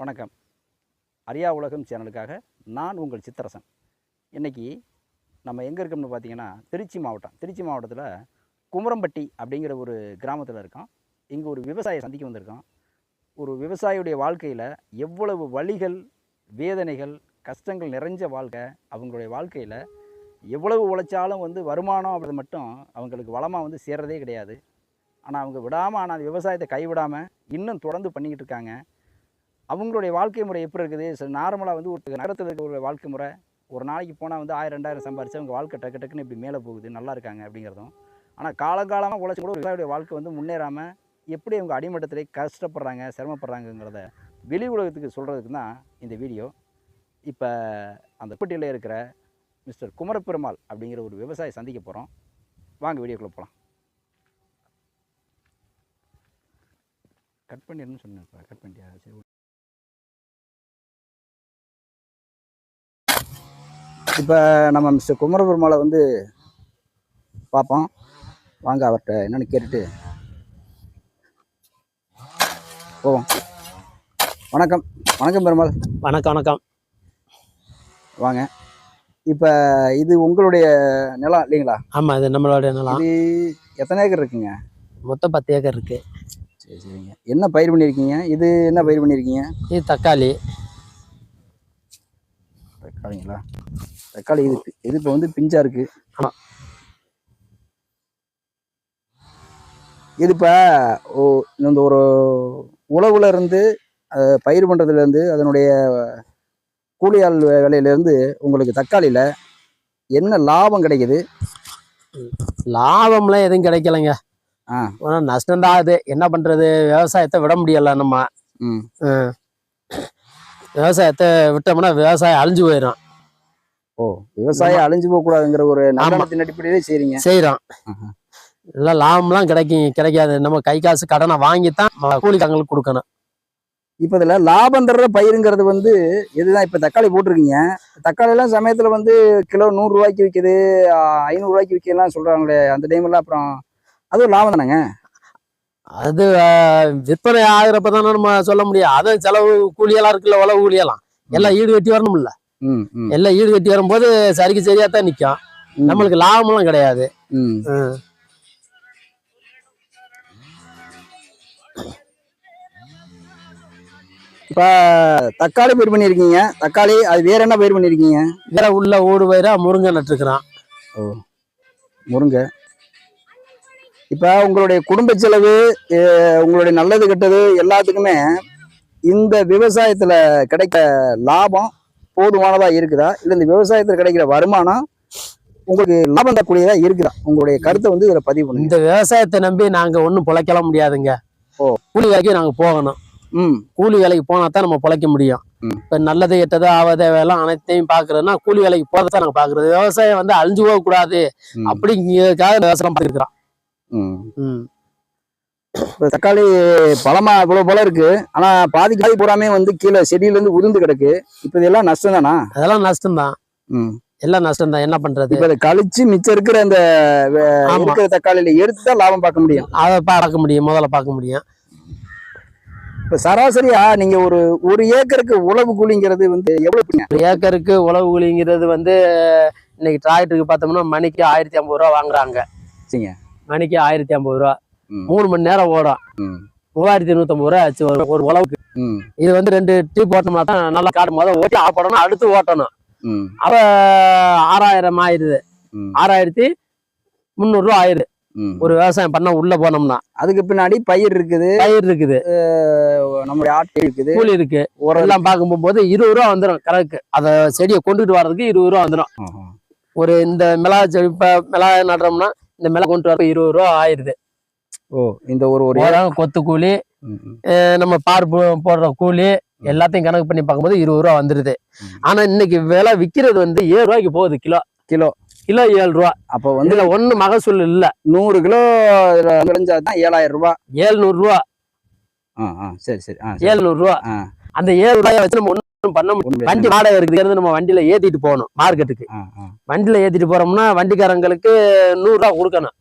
வணக்கம். அரியா உலகம் சேனலுக்காக நான் உங்கள் சித்தரசன். இன்னைக்கு நம்ம எங்கே இருக்கோம்னு பார்த்தீங்கன்னா திருச்சி மாவட்டம். திருச்சி மாவட்டத்தில் குமரம்பட்டி அப்படிங்கிற ஒரு கிராமத்தில் இருக்கோம். இங்கே ஒரு விவசாய சந்திக்க வந்திருக்கோம். ஒரு விவசாயியுடைய வாழ்க்கையில் எவ்வளவு வழிகள் வேதனைகள் கஷ்டங்கள் நிறைஞ்ச வாழ்க்கை அவங்களுடைய வாழ்க்கையில் எவ்வளவு உழைச்சாலும் வந்து வருமானம் அப்படி மட்டும் அவங்களுக்கு வளமாக வந்து சேர்றதே கிடையாது. ஆனால் அவங்க விடாமல் ஆனால் விவசாயத்தை கைவிடாமல் இன்னும் தொடர்ந்து பண்ணிக்கிட்டு இருக்காங்க. அவங்களுடைய வாழ்க்கை முறை எப்படி இருக்குது? நார்மலாக வந்து ஒரு நகரத்தில் இருக்க வாழ்க்கை முறை. ஒரு நாளைக்கு போனால் வந்து ஆயிரம் ரெண்டாயிரம் சம்பாரிச்சு அவங்க வாழ்க்கை டக்கு டக்குன்னு இப்படி மேலே போகுது. நல்லா இருக்காங்க அப்படிங்கிறதும். ஆனால் காலங்காலமாக உழைச்சி கூட விவசாயியுடைய வாழ்க்கை வந்து முன்னேறாமல் எப்படி அவங்க அடிமட்டத்திலே கஷ்டப்படுறாங்க சிரமப்படுறாங்கங்கிறத வெளி உலகத்துக்கு சொல்கிறதுக்கு தான் இந்த வீடியோ. இப்போ அந்த பெட்டியில் இருக்கிற மிஸ்டர் குமரப்பெருமாள் அப்படிங்கிற ஒரு விவசாயி சந்திக்க போகிறோம் வாங்க வீடியோக்குள்ளே போகலாம் கட் பண்ணிடணும்னு சொன்னேன் கட் பண்ணிட்டியா? சரி இப்போ நம்ம மிஸ்டர் குமரபெருமாளை வந்து பார்ப்போம். வாங்க அவர்கிட்ட என்னன்னு கேட்டுட்டு போவோம். வணக்கம். வணக்கம் பெருமாள். வணக்கம் வணக்கம். வாங்க. இப்போ இது உங்களுடைய நிலம் இல்லைங்களா? ஆமாம் இது நம்மளுடைய நிலம். இது எத்தனை ஏக்கர் இருக்குங்க? மொத்தம் பத்து ஏக்கர் இருக்கு. சரி சரிங்க. என்ன பயிர் பண்ணியிருக்கீங்க? இது என்ன பயிர் பண்ணியிருக்கீங்க? இது தக்காளி. தக்காளிங்களா? தக்காளி இது இது இப்போ வந்து பிஞ்சா இருக்கு. ஆமா. இது இப்போ ஓ இந்த ஒரு உழவுல இருந்து பயிர் பண்றதுல இருந்து அதனுடைய கூலி ஆள் வே- வேலையில இருந்து உங்களுக்கு தக்காளியில என்ன லாபம் கிடைக்குது? லாபம்லாம் எதுவும் கிடைக்கலைங்க. ஆனால் நஷ்டம்தான் அது. என்ன பண்ணுறது விவசாயத்தை விட முடியல நம்ம. விவசாயத்தை விட்டோம்னா விவசாயம் அழிஞ்சு போயிடும் ஓ விவசாயம் அழிஞ்சு போக கூடாதுங்கிற ஒரு நல்லெண்ணத்தின் அடிப்படையிலே செய்றீங்க. செய்கிறோம் ஆஹா. இல்லை லாபம்லாம் கிடைக்கும் கிடைக்காது. நம்ம கை காசு கடனை வாங்கித்தான் கூலிக்காரங்களுக்கு கொடுக்கணும். இப்போ இதில் லாபம் தர்ற பயிருங்கிறது வந்து இதுதான் இப்போ தக்காளி போட்டிருக்கீங்க. தக்காளி எல்லாம் சமயத்தில் வந்து கிலோ நூறுரூவாய்க்கு விற்கிது ஐநூறுரூவாய்க்கு விற்கலாம் சொல்கிறாங்களே அந்த டைம்ல அப்புறம் அது ஒரு லாபம் தானேங்க? அது விற்பனை ஆகிறப்ப தானே நம்ம சொல்ல முடியும். அது செலவு கூலியெல்லாம் இருக்குல்ல உழவு கூலியெல்லாம். எல்லாம் ஈடு கட்டி வரணும்ல. எல்லாம் ஈடு கட்டி வரும்போது சரிக்கு சரியா தான் நிற்கும் நம்மளுக்கு லாபம்லாம் கிடையாது. இப்போ தக்காளி பயிர் பண்ணியிருக்கீங்க. தக்காளி அது வேற என்ன பயிர் பண்ணியிருக்கீங்க? வேற உள்ள ஓடு பயிரா முருங்கை நட்டுருக்குறான் முருங்கை. இப்போ உங்களுடைய குடும்ப செலவு உங்களுடைய நல்லது கெட்டது எல்லாத்துக்குமே இந்த விவசாயத்தில் கிடைக்க லாபம் போதுமானதாக இருக்குதா? இல்லை இந்த விவசாயத்தில் கிடைக்கிற வருமானம் உங்களுக்கு லாபம் தரக்கூடியதா இருக்குதா? உங்களுடைய கருத்தை வந்து இதில் பதிவு பண்ணுங்க. இந்த விவசாயத்தை நம்பி நாங்க ஒண்ணும் பிழைக்கலாம் முடியாதுங்க. ஓ. கூலி வேலைக்கு நாங்க போகணும். ம். கூலி வேலைக்கு போனா தான் நம்ம பிழைக்க முடியும். இப்ப நல்லது கெட்டது ஆவத வேலாம் அனைத்தையும் பாக்குறதுன்னா கூலி வேலைக்கு போறதான் நாங்க பாக்குறது விவசாயம் வந்து அழிஞ்சு போக கூடாது ம், அப்படிங்கிறதுக்காக விவசாயம் பண்ணிருக்கிறோம். ம். ம். தக்காளி பழமா இவ்வளோ பழம் இருக்கு. ஆனால் பாதி காய் பூராமே வந்து கீழே செடியிலேருந்து உதிர்ந்து கிடக்கு. இப்போ இதெல்லாம் நஷ்டம் தானா? அதெல்லாம் நஷ்டம்தான். ம். எல்லாம் நஷ்டம்தான். என்ன பண்றது? இப்போ கழிச்சு மிச்சம் இருக்கிற அந்த இருக்கிற தக்காளியில எடுத்து தான் லாபம் பார்க்க முடியும். அதை பார்க்க முடியும். முதல்ல பார்க்க முடியும். இப்போ சராசரியா நீங்க ஒரு ஒரு ஏக்கருக்கு உழவு கூலிங்கிறது வந்து எவ்வளவு ஒரு ஏக்கருக்கு உழவு கூலிங்கிறது வந்து இன்னைக்கு டிராக்டருக்கு பார்த்தோம்னா மணிக்கு ஆயிரத்தி ஐம்பது ரூபா வாங்குறாங்க. சரிங்க. மணிக்கு ஆயிரத்தி ஐம்பது ரூபா. மூணு மணி நேரம் ஓடும். மூவாயிரத்தி நூற்றம்பது ரூபா ஆச்சு ஒரு ஒரு உழவுக்கு. இது வந்து ரெண்டு டீ போட்டோம்னா தான் நல்லா காடு முதல் ஓட்டி ஆஃப் பண்ணணும் அடுத்து ஓட்டணும். அவ ஆறாயிரம் ஆயிருது ஆறாயிரத்தி முந்நூறுரூவா ஆயிருது ம். ஒரு விவசாயம் பண்ண உள்ள போனோம்னா. அதுக்கு பின்னாடி பயிர் இருக்குது. பயிர் இருக்குது. நம்மளுடைய ஆட்கள் இருக்குது. கூலி இருக்கு. எல்லாம் பார்க்கும் போது இருபது ரூபா வந்துடும் கணக்கு. அதை செடியை கொண்டுட்டு வர்றதுக்கு இருபது ரூபா வந்துடும். ஒரு இந்த மிளகா செடி இப்போ மிளகா நடுறோம்னா இந்த மிளகா கொண்டு வர இருபது ரூபா ஆயிருது ஓ இந்த ஒரு ஒரு உரம் கொத்து கூலி நம்ம பார் போடுற கூலி எல்லாத்தையும் கணக்கு பண்ணி பார்க்கும்போது இருபது ரூபா வந்துருது. ம். ஆனா இன்னைக்கு விலை விக்கிறது வந்து ஏழு ரூபாய்க்கு போகுது கிலோ. கிலோ. கிலோ ஏழு ரூபா. அப்போ வந்து இதுல ஒண்ணு மகசூல் இல்ல. நூறு கிலோ விளைஞ்சா தான் ஏழாயிரம் ரூபாய் ஏழ்நூறு ரூபா. ஆ ஆ சரி சரி. ஆ. ஏழ்நூறு ரூபா. அந்த ஏழு ரூபாயை வச்சு நம்ம ஒண்ணும் பண்ண முடியும் வண்டி வாடகை இருக்குது நம்ம வண்டியில ஏத்திட்டு போகணும் மார்க்கெட்டுக்கு. வண்டியில ஏத்திட்டு போறோம்னா வண்டிக்காரங்களுக்கு நூறு ரூபா கொடுக்கணும்.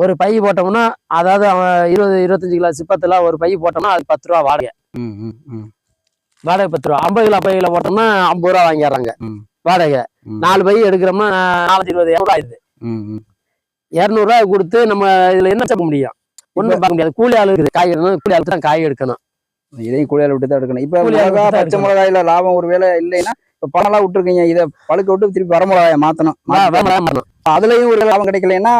ஒரு பை போட்டோம்னா அதாவது அவன் இருபது இருபத்தஞ்சு கிலோ சிப்பத்துல ஒரு பை போட்டோம்னா அது பத்து ரூபா வாடகை. வாடகை பத்து ரூபா. ஐம்பது கிலோ ஐம்பது கிலோ போட்டோம்னா ஐம்பது ரூபா வாங்கிடுறாங்க. வாடகை. நாலு பை எடுக்கிறோம்னா நானூத்தி இருபது இரநூறுவா ஆயிடுது. இரநூறுவா கொடுத்து நம்ம இதுல என்ன செய்ய முடியும்? ஒண்ணும் பார்க்க முடியாது. கூலி ஆளு இருக்குது. காய் எடுக்கணும். கூலி ஆளுக்கு தான் காய் எடுக்கணும். இதையும் கூலியால விட்டு தான் எடுக்கணும். இப்ப மிளகா பச்சை. மிளகாயில லாபம் ஒரு வேலை இல்லைன்னா இப்ப பணம்லாம் விட்டுருக்கீங்க. இதை பழுக்க விட்டு திருப்பி வர மிளகாய வரணும். அதுலயும் ஒரு லாபம் கிடைக்கலன்னா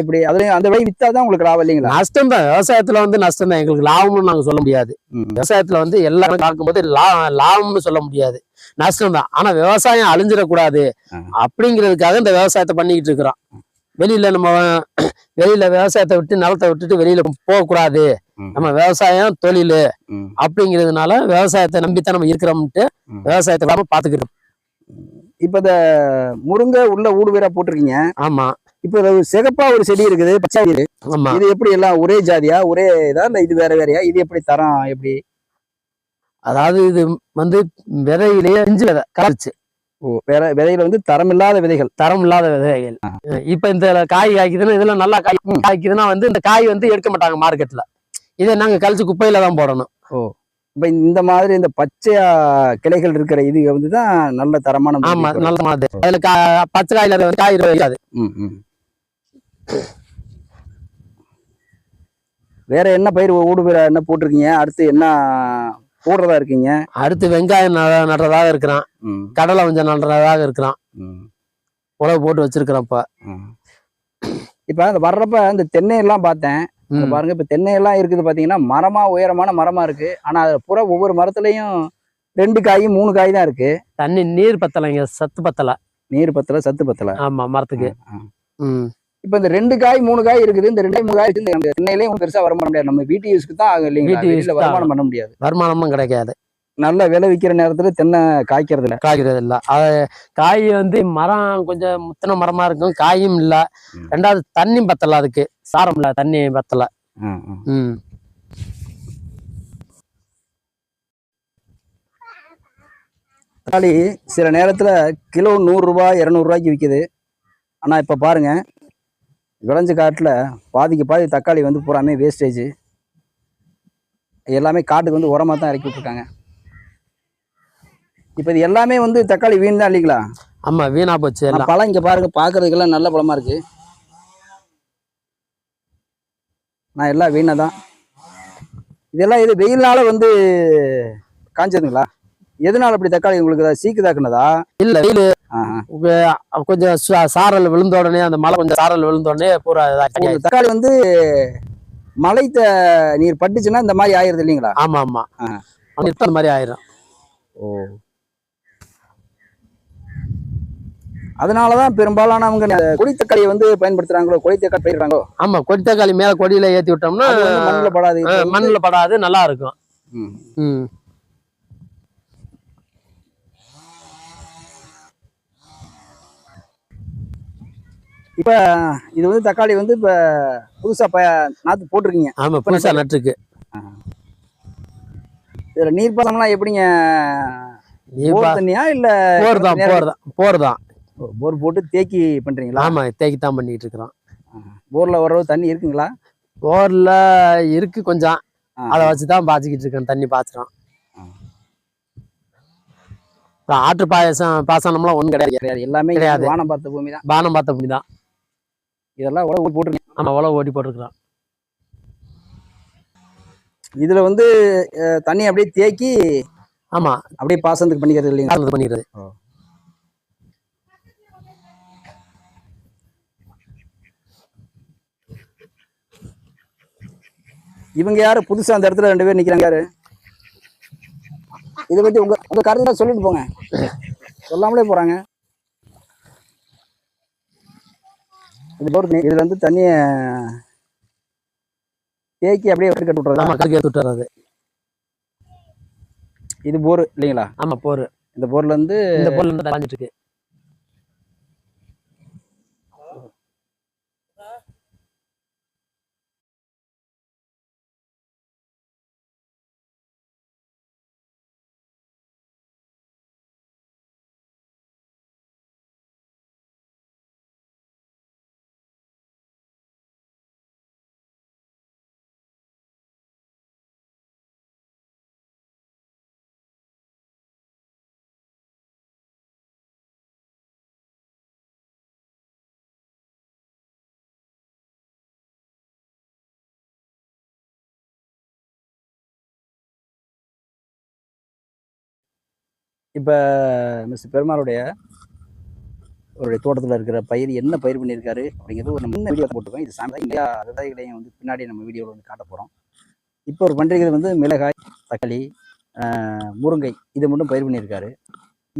இப்படி அதுலயும் அந்த விலை வித்தாதான் உங்களுக்கு லாபம் இல்லைங்களா? நஷ்டம் தான் விவசாயத்துல வந்து நஷ்டம் தான் எங்களுக்கு லாபம்னு நாங்க சொல்ல முடியாது. விவசாயத்துல வந்து எல்லாரும் பார்க்கும்போது லா லாபம்னு சொல்ல முடியாது. நஷ்டம் தான் ஆனா விவசாயம் அழிஞ்சிடக்கூடாது. அப்படிங்கிறதுக்காக இந்த விவசாயத்தை பண்ணிக்கிட்டு இருக்கிறோம். வெளியில நம்ம வெளியில விவசாயத்தை விட்டு நிலத்தை விட்டுட்டு வெளியில போகக்கூடாது. நம்ம விவசாயம் தொழில். அப்படிங்கிறதுனால விவசாயத்தை நம்பித்தான் நம்ம இருக்கிறோம்ட்டு. விவசாயத்தை விடாம பாத்துக்கிட்டோம் இப்ப இந்த முருங்கை உள்ள ஊடு வேற போட்டிருக்கீங்க. ஆமா. இப்ப இது சிகப்பா ஒரு செடி இருக்குது பச்சை இது எப்படி எல்லாம் ஒரே ஜாதியா? ஒரே இதா? இது வேற வேறயா? இது எப்படி தரம்? எப்படி? அதாவது இது வந்து விதையிலேயே அஞ்சு விதை கரைச்சு ஓ வேற விதையில வந்து தரம் இல்லாத விதைகள். தரம் இல்லாத விதைகள். இப்ப இந்த காய் காய்க்குதுன்னா இதெல்லாம் நல்லா காய். காய்க்குதுன்னா வந்து இந்த காய் வந்து எடுக்க மாட்டாங்க மார்க்கெட்ல இதை நாங்க கழிச்சு குப்பையில தான் போடணும். இப்ப இந்த மாதிரி இந்த பச்சையா கிளைகள் இருக்கிற இது வந்து தான் நல்ல தரமான ஆமா. நல்ல மாதிரி. அதுல பச்சை காயில காய் இருக்காது. வேற என்ன பயிர் ஊடு பயிர் என்ன போட்டிருக்கீங்க? அடுத்து என்ன போடுறதா இருக்கீங்க? அடுத்து வெங்காயம் நட- நடுறதாக இருக்கிறான். கடலை கொஞ்சம் நடுறதாக இருக்கிறான். உழவு போட்டு வச்சிருக்கிறோம் இப்ப. இப்ப அந்த வர்றப்ப இந்த தென்னை எல்லாம் பார்த்தேன். பாருங்க இப்ப தென்னை எல்லாம் இருக்குது பாத்தீங்கன்னா மரமா உயரமான மரமா இருக்கு. ஆனா அது புற ஒவ்வொரு மரத்துலயும் ரெண்டு காய் மூணு காய் தான் இருக்கு. தண்ணி நீர் பத்தலைங்க சத்து பத்தல. நீர் பத்தல சத்து பத்தல. ஆமா மரத்துக்கு. ம். இப்ப இந்த ரெண்டு காய் மூணு காய் இருக்குது. இந்த ரெண்டு மூணு காய். இந்த தென்னையிலயும் ஒண்ணும் பெருசா வருமானம் முடியாது நம்ம வீட்டு யூஸ்க்கு தான் ஆகும் இல்லைங்களா? வீட்டு தான் வருமானம் பண்ண முடியாது. வருமானமும் கிடைக்காது. நல்ல விலை விக்கிற நேரத்துல தென்னை காய்க்கிறது இல்ல காய்க்கிறது இல்ல. அது காய் வந்து மரம் கொஞ்சம் முத்தின மரமா இருக்கும். காயும் இல்ல. ரெண்டாவது தண்ணி பத்தல அதுக்கு. சாரம் இல்ல தண்ணி பத்தல. ம், தக்காளி சில நேரத்துல கிலோ நூறு ரூபாய் இருநூறு ரூபாய்க்கு விக்குது. ஆனா இப்ப பாருங்க விளைஞ்ச காட்டுல பாதிக்கு பாதி தக்காளி வந்து பூராமே வேஸ்டேஜ் எல்லாமே காட்டுக்கு வந்து உரமா தான் இறக்கி விட்டுருக்காங்க. இப்ப இது எல்லாமே வந்து தக்காளி வீண் தான் இல்லைங்களா? ஆமா வீணா போச்சு எல்லாம். பழம் இங்க பாருங்க பாக்குறதுக்கெல்லாம் நல்ல பழமா இருக்கு. நான் எல்லாம் வீணா தான். இதெல்லாம் இது வெயில்னால வந்து காஞ்சதுங்களா? எதனால அப்படி தக்காளி உங்களுக்கு சீக்குதாக்குனதா இல்ல வெயில். கொஞ்சம் சாரல் விழுந்த உடனே அந்த மழை கொஞ்சம் சாரல் விழுந்த உடனே பூரா தக்காளி வந்து மழை நீர் பட்டுச்சுன்னா இந்த மாதிரி ஆயிருது இல்லைங்களா? ஆமா ஆமா. அந்த மாதிரி ஆயிரும். ஓ. அதனாலதான் பெரும்பாலானவங்க கொடித்தக்காளியை வந்து பயன்படுத்துறாங்களோ கொடித்தக்காளி பயிர்றாங்களோ ஆமா கொடி தக்காளி மேல கொடியில ஏத்தி விட்டோம்னா மண்ணுல படாது. மண்ணுல படாது நல்லா இருக்கும். ம். இப்ப இது வந்து தக்காளி வந்து இப்ப புதுசா ப நாத்து போட்டிருக்கீங்க. ஆமா புதுசா நட்டுருக்கு இதுல நீர்ப்பாசனம்லாம் எப்படிங்க? தண்ணியா இல்ல போர் தான் போர் தான் போர் தான். போர் போட்டு தேக்கி பண்றீங்களா? ஆமா தேக்கி தான் பண்ணிட்டு இருக்கிறோம் போர்ல ஓரளவு தண்ணி இருக்குங்களா? போர்ல இருக்கு கொஞ்சம். அதை வச்சுதான் பாய்ச்சிக்கிட்டு இருக்கேன் தண்ணி. இப்ப ஆற்று பாயசம் பாசனம்லாம் ஒண்ணும் கிடையாது. கிடையாது எல்லாமே கிடையாது. வானம் பார்த்த பூமி தான் பானம் பார்த்த அப்படிதான் இதெல்லாம் உழவு போட்டிருக்கீங்க ஆமா உழவு ஓட்டி போட்டுருக்கிறோம் இதுல வந்து தண்ணி அப்படியே தேக்கி ஆமா. அப்படியே பாசனத்துக்கு பண்ணிக்கிறது இல்லைங்களா? இது பண்ணிக்கிறது. இவங்க யாரு? புதுசா அந்த இடத்துல ரெண்டு பேர் நிக்கிறாங்க யாரு? இதை பத்தி உங்க உங்க கருத்தை சொல்லிட்டு போங்க. சொல்லாமலே போறாங்க. இது போர். இதுல வந்து தண்ணிய தேக்கி அப்படியே வெட்டி கட்டு விட்டுறதா? ஆமா கருக்கு ஏத்து விட்டுறது. இது போர் இல்லைங்களா? ஆமா போர். இந்த போர்ல இருந்து இந்த போர்ல இருந்து காஞ்சிட்டு இருக்கு. இப்போ மிஸ் பெருமாளுடைய அவருடைய தோட்டத்தில் இருக்கிற பயிர் என்ன பயிர் பண்ணியிருக்காரு அப்படிங்கிறது ஒரு முன்ன வீடியோ போட்டுருக்கோம். இது சாமி இந்தியா விவசாயிகளையும் வந்து பின்னாடி நம்ம வீடியோவில் வந்து காட்ட போகிறோம் இப்போ ஒரு பண்ணிருக்கிறது வந்து மிளகாய் தக்காளி முருங்கை. இது மட்டும் பயிர் பண்ணியிருக்காரு.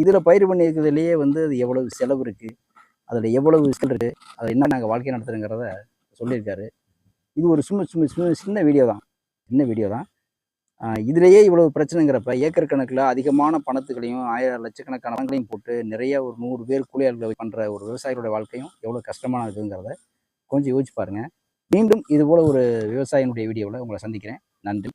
இதில் பயிர் பண்ணியிருக்கிறதுலையே வந்து அது எவ்வளவு செலவு இருக்குது அதில் எவ்வளவு செல் இருக்குது அதில் என்ன நாங்கள் வாழ்க்கை நடத்துகிறோங்கிறத சொல்லியிருக்காரு. இது ஒரு சும்மா சும்மா சின்ன வீடியோ தான். சின்ன வீடியோ தான். இதுலேயே இவ்வளவு பிரச்சனைங்கிறப்ப ஏக்கர் கணக்கில் அதிகமான பணத்துகளையும் ஆயிரம் லட்சக்கணக்கான பணங்களையும் போட்டு நிறைய ஒரு நூறு பேர் கூலியாளர்களை பண்ணுற ஒரு விவசாயிகளோட வாழ்க்கையும் எவ்வளோ கஷ்டமான இருக்குங்கிறத கொஞ்சம் யோசிச்சு பாருங்க. மீண்டும் இது போல ஒரு விவசாயினுடைய வீடியோவில் உங்களை சந்திக்கிறேன். நன்றி.